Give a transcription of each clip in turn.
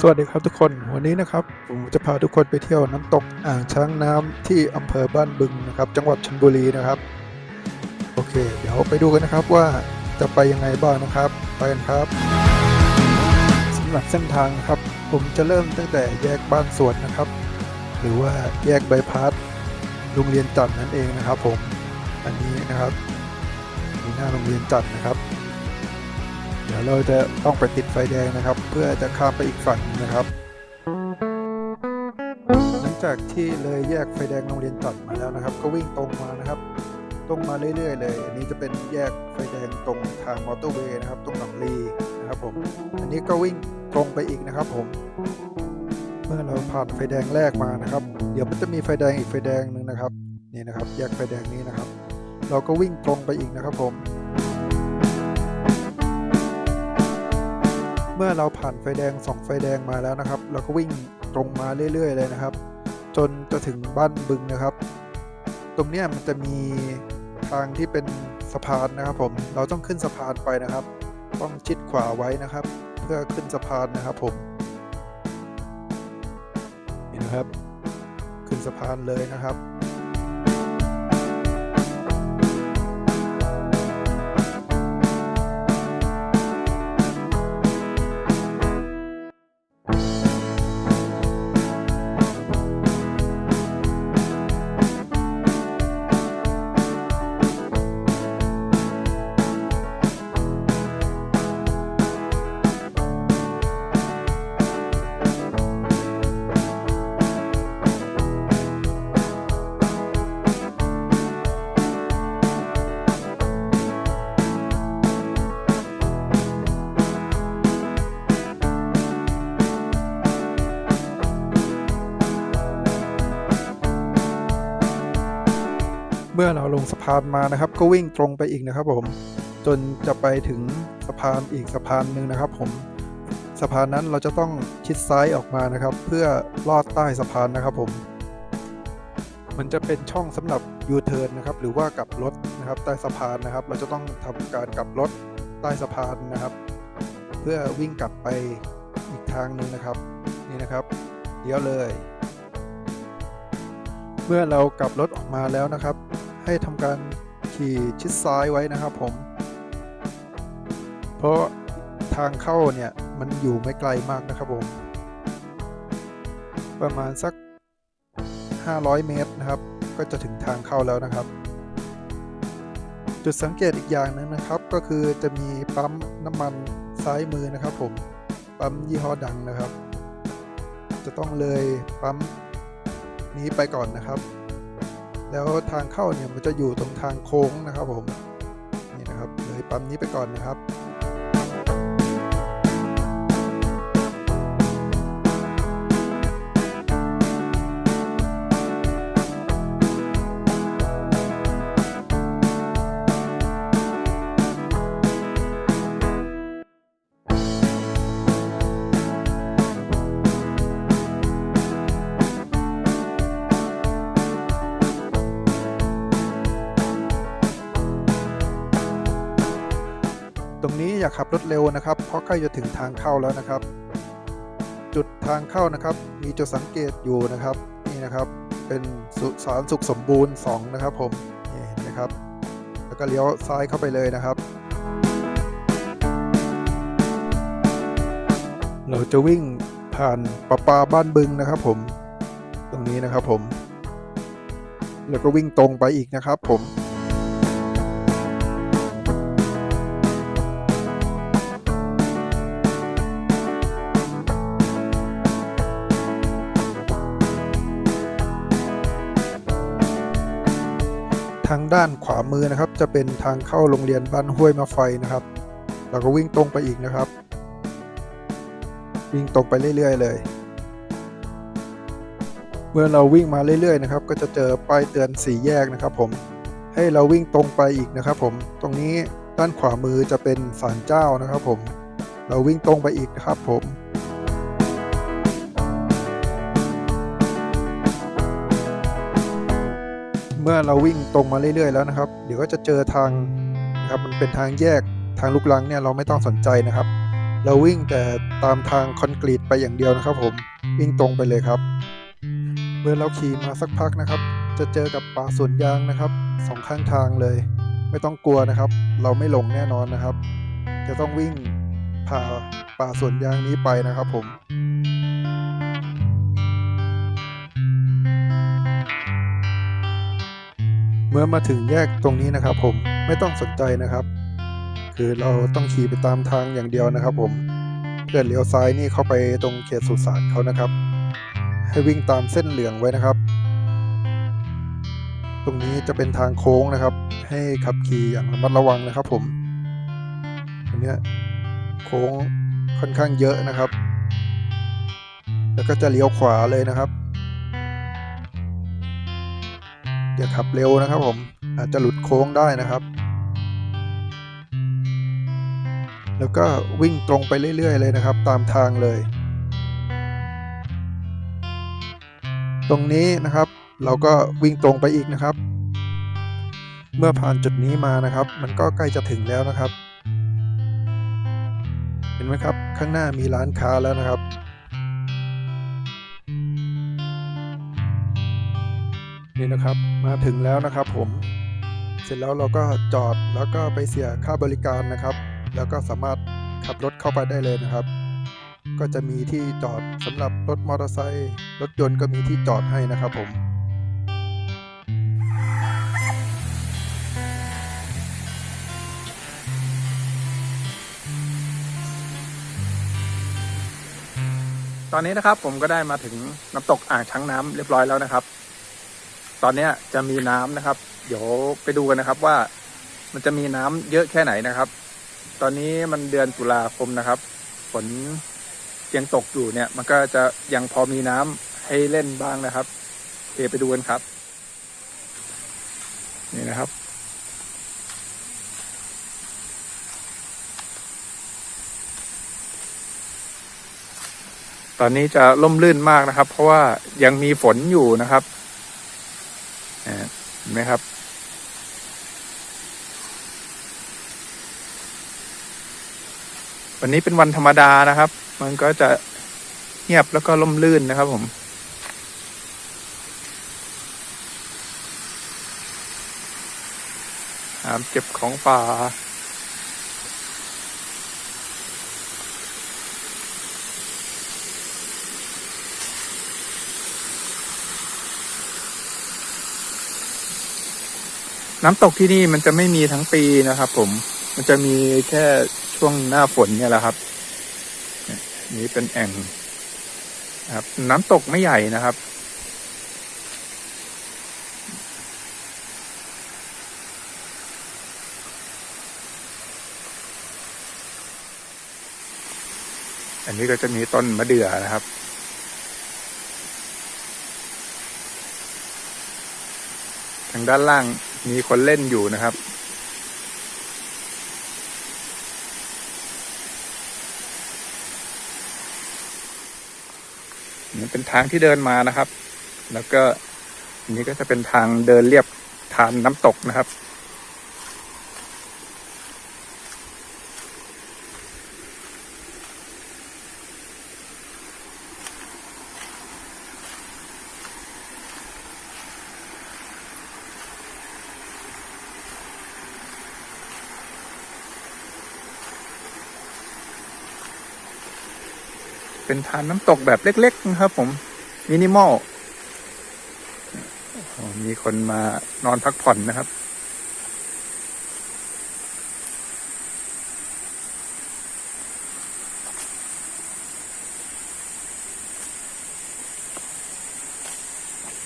สวัสดีครับทุกคนวันนี้นะครับผมจะพาทุกคนไปเที่ยวน้ำตกอ่างช้างน้ำที่อำเภอบ้านบึงนะครับ จังหวัดชลบุรีนะครับ โอเค เดี๋ยวไปดูกันนะครับว่าจะไปยังไงบ้างนะครับ ไปกันครับสำหรับเส้นทางครับ ผมจะเริ่มตั้งแต่แยกบ้านสวนนะครับ หรือว่าแยกใบพัดโรงเรียนจัดนั่นเองนะครับ ผมอันนี้นะครับมีหน้าโรงเรียนจัดนะครับ ดี๋ยวเราจะต้องไปติดไฟแดงนะครับ เพื่อจะข้ามไปอีกฝั่งหนึ่งนะครับ หลังจากที่เลยแยกไฟแดงโรงเรียนตัดมาแล้วนะครับ ก็วิ่งตรงมานะครับ ตรงมาเรื่อยๆ เลยอันนี้จะเป็นแยกไฟแดงตรงทางมอเตอร์เวย์นะครับ ตรงหนองลีนะครับผมอันนี้ก็วิ่งตรงไปอีกนะครับผมเมื่อเราผ่านไฟแดงแรกมานะครับ เดี๋ยวมันจะมีไฟแดงอีกไฟแดงหนึ่งนะครับ นี่นะครับ แยกไฟแดงนี้นะครับ เราก็วิ่งตรงไปอีกนะครับผม เมื่อเราผ่านไฟแดงสองไฟแดงมาแล้วนะครับ เราก็วิ่งตรงมาเรื่อย ๆ เลยนะครับ จนจะถึงบ้านบึงนะครับ ตรงนี้มันจะมีทางที่เป็นสะพานนะครับผมเราต้องขึ้นสะพานไปนะครับ ต้องชิดขวาไว้นะครับ เพื่อขึ้นสะพานนะครับผมนี่นะครับ ขึ้นสะพานเลยนะครับ เมื่อเราลงสะพานมานะครับ ก็วิ่งตรงไปอีกนะครับ ผม จนจะไปถึงสะพานอีกสะพานหนึ่งนะครับ ผมสะพานนั้นเราจะต้องชิดซ้ายออกมานะครับ เพื่อลอดใต้สะพานนะครับ ผม มันจะเป็นช่องสำหรับยูเทิร์นนะครับ หรือว่ากลับรถนะครับ ใต้สะพานนะครับ เราจะต้องทำการกลับรถใต้สะพานนะครับ เพื่อวิ่งกลับไปอีกทางหนึ่งนะครับ นี่นะครับเดี๋ยวเลย เมื่อเรากลับรถออกมาแล้วนะครับ ให้ทำการขี่ชิดซ้ายไว้นะครับผม เพราะทางเข้าเนี่ยมันอยู่ไม่ไกลมากนะครับผม ประมาณสัก 500 เมตรนะครับ ก็จะถึงทางเข้าแล้วนะครับ จุดสังเกตอีกอย่างหนึงนะครับ ก็คือจะมีปั๊มน้ำมันซ้ายมือนะครับผม ปั๊มยี่ห้อดังนะครับ จะต้องเลยปั๊มนี้ไปก่อนนะครับ แล้วทางเข้าเนี่ยมันจะอยู่ตรงทางโค้งนะครับผมนี่นะครับเลยปั๊มนี้ไปก่อนนะครับ อย่าขับรถเร็วนะครับ เพราะใกล้จะถึงทางเข้าแล้วนะครับ จุดทางเข้านะครับ มีจุดสังเกตอยู่นะครับนี่นะครับ เป็นสุสารสุขสมบูรณ์2นะครับ ผมนี่เห็นไหมครับ แล้วก็เลี้ยวซ้ายเข้าไปเลยนะครับ เราจะวิ่งผ่านประปาบ้านบึงนะครับ ผม ตรงนี้นะครับผม แล้วก็วิ่งตรงไปอีกนะครับ ผม ด้านขวามือนะครับ จะเป็นทางเข้าโรงเรียนบ้านห้วยมะไฟนะครับเราก็วิ่งตรงไปอีกนะครับ วิ่งตรงไปเรื่อยๆเลย เมื่อเราวิ่งมาเรื่อยๆนะครับ ก็จะเจอป้ายเตือนสี่แยกนะครับ ผมให้เราวิ่งตรงไปอีกนะครับ ผมตรงนี้ด้านขวามือจะเป็นศาลเจ้านะครับ ผม เราวิ่งตรงไปอีกนะครับ ผม เมื่อเราวิ่งตรงมาเรื่อยๆแล้วนะครับ เดี๋ยวก็จะเจอทางนะครับมันเป็นทางแยกทางลูกลังเนี่ยเราไม่ต้องสนใจนะครับ เราวิ่งแต่ตามทางคอนกรีตไปอย่างเดียวนะครับ ผมวิ่งตรงไปเลยครับ เมื่อเราขี่มาสักพักนะครับ จะเจอกับป่าสวนยางนะครับสองข้างทางเลย ไม่ต้องกลัวนะครับ เราไม่หลงแน่นอนนะครับ จะต้องวิ่งผ่าป่าสวนยางนี้ไปนะครับผม เมื่อมาถึงแยกตรงนี้นะครับ ผมไม่ต้องสนใจนะครับ คือเราต้องขี่ไปตามทางอย่างเดียวนะครับ ผมเพื่อเลี้ยวซ้ายนี่เข้าไปตรงเขตสุสานเขานะครับ ให้วิ่งตามเส้นเหลืองไว้นะครับ ตรงนี้จะเป็นทางโค้งนะครับ ให้ขับขี่อย่างระมัดระวังนะครับ ผมอันเนี้ยโค้งค่อนข้างเยอะนะครับ แล้วก็จะเลี้ยวขวาเลยนะครับ อย่าขับเร็วนะครับผมอาจจะหลุดโค้งได้นะครับ แล้วก็วิ่งตรงไปเรื่อยๆเลยนะครับ ตามทางเลย ตรงนี้นะครับ เราก็วิ่งตรงไปอีกนะครับ เมื่อผ่านจุดนี้มานะครับ มันก็ใกล้จะถึงแล้วนะครับ เห็นไหมครับข้างหน้ามีร้านค้าแล้วนะครับ นี่นะครับ มาถึงแล้วนะครับผม เสร็จแล้วเราก็จอดแล้วก็ไปเสียค่าบริการนะครับ แล้วก็สามารถขับรถเข้าไปได้เลยนะครับ ก็จะมีที่จอดสำหรับรถมอเตอร์ไซค์รถยนต์ก็มีที่จอดให้นะครับผมตอนนี้นะครับผมก็ได้มาถึงน้ำตกอ่างช้างน้ำเรียบร้อยแล้วนะครับ ตอนเนี้ยจะมีน้ำนะครับ เดี๋ยวไปดูกันนะครับว่ามันจะมีน้ำเยอะแค่ไหนนะครับ ตอนนี้มันเดือนตุลาคมนะครับ ฝนยังตกอยู่เนี่ย มันก็จะยังพอมีน้ำให้เล่นบ้างนะครับโอไปดูกันครับ นี่นะครับ ตอนนี้จะล่มลื่นมากนะครับ เพราะว่ายังมีฝนอยู่นะครับ นไหมครับ วันนี้เป็นวันธรรมดานะครับ มันก็จะเงียบแล้วก็ล่มลื่นนะครับผมหามเก็บของป่า น้ำตกที่นี่มันจะไม่มีทั้งปีนะครับ ผม มันจะมีแค่ช่วงหน้าฝนเนี่ยแหละครับ นี่เป็นแอ่งครับ น้ำตกไม่ใหญ่นะครับ อันนี้ก็จะมีต้นมะเดื่อนะครับทางด้านล่าง มีคนเล่นอยู่นะครับ นี่เป็นทางที่เดินมานะครับ แล้วก็นนี้ก็จะเป็นทางเดินเรียบทานน้ำตกนะครับ เป็นทานน้ำตกแบบเล็ก ๆ นะครับ ผมมินิมอลมีคนมานอนพักผ่อนนะครับ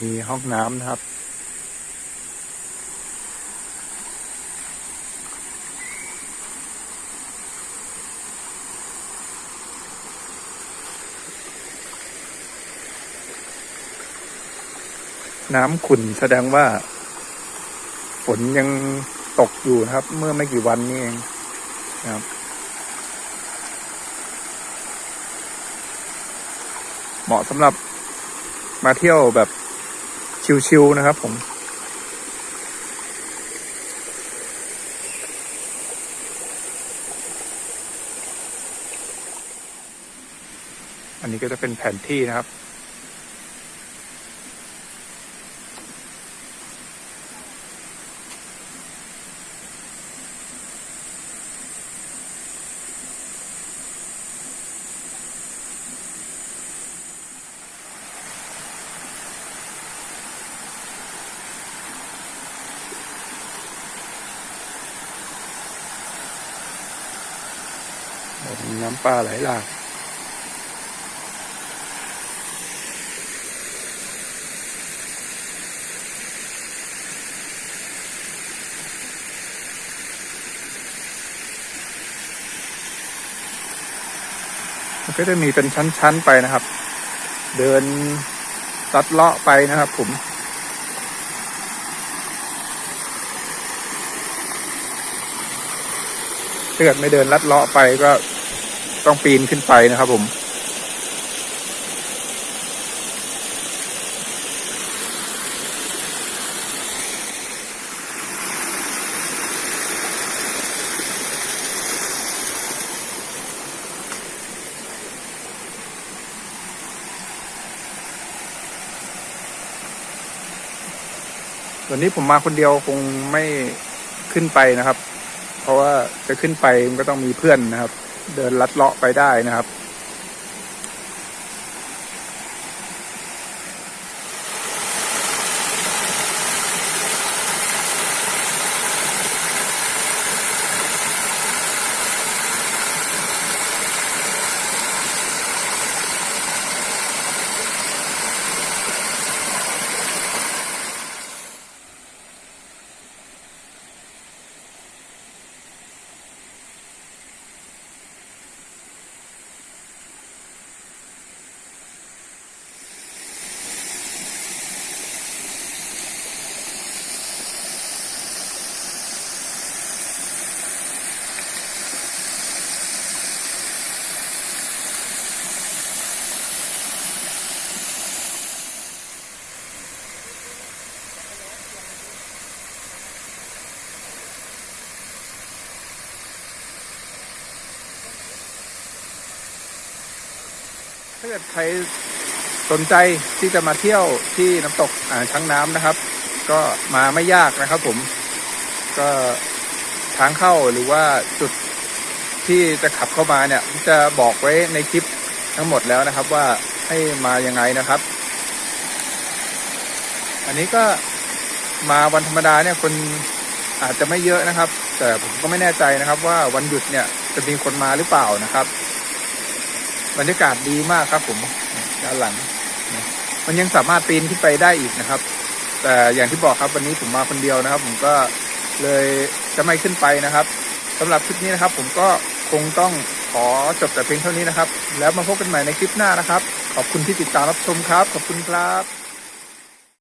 มีห้องน้ำนะครับ น้ำขุ่นแสดงว่า ฝนยังตกอยู่ครับ เมื่อไม่กี่วันนี้เองครับ เหมาะสำหรับมาเที่ยวแบบชิลๆนะครับผมอันนี้ก็จะเป็นแผนที่นะครับ น้ำปลาไหลหลากก็จะมีเป็นชั้น ๆ ไปนะครับ เดินลัดเลาะไปนะครับผม ถ้าเกิดไม่เดินลัดเลาะไปก็ต้องปีนขึ้นไปนะครับผม วันนี้ผมมาคนเดียวคงไม่ขึ้นไปนะครับ เพราะว่าจะขึ้นไปมันก็ต้องมีเพื่อนนะครับ เดินลัดเลาะไปได้นะครับ ถ้าเกิดใครสนใจที่จะมาเที่ยวที่น้ำตกอ่างช้างน้ำนะครับ ก็มาไม่ยากนะครับ ผม ก็ทางเข้าหรือว่าจุดที่จะขับเข้ามาเนี่ย จะบอกไว้ในคลิปทั้งหมดแล้วนะครับ ว่าให้มายังไงนะครับ อันนี้ก็มาวันธรรมดาเนี่ยคนอาจจะไม่เยอะนะครับ แต่ผมก็ไม่แน่ใจนะครับ ว่าวันหยุดเนี่ยจะมีคนมาหรือเปล่านะครับ บรรยากาศดีมากครับผมด้านหลังนะมันยังสามารถปีนขึ้นไปได้อีกนะครับ แต่อย่างที่บอกครับวันนี้ผมมาคนเดียวนะครับ ผมก็เลยจะไม่ขึ้นไปนะครับสำหรับคลิปนี้นะครับ ผมก็คงต้องขอจบแต่เพียงเท่านี้นะครับ แล้วมาพบกันใหม่ในคลิปหน้านะครับ ขอบคุณที่ติดตามรับชมครับ ขอบคุณครับ